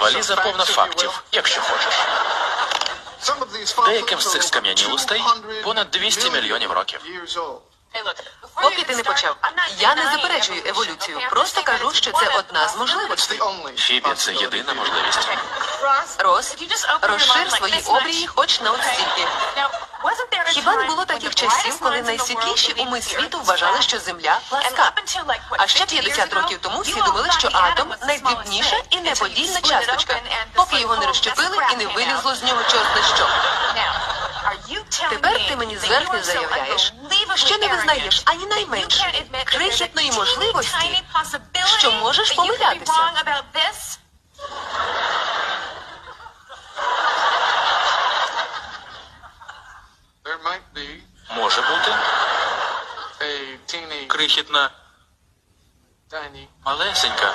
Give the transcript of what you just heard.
Валіза повна фактів, якщо хочеш. Деяким з цих скам'янілостей понад 200 мільйонів років. Поки ти не почав. Я не заперечую еволюцію. Просто кажу, що це одна з можливостей. Фібі це єдина можливість. Рос, розшир свої обрії хоч на от стільки. Хіба не було таких часів, коли найсвітліші уми світу вважали, що Земля пласка? А ще 50 років тому всі думали, що атом найдрібніша і неподільна часточка, поки його не розщепили і не вилізло з нього чорне що. Тепер ти мені зверху заявляєш, що не визнаєш ані найменшої крихітної можливості, що можеш помилятися. Може бути. Крихітна, малесенька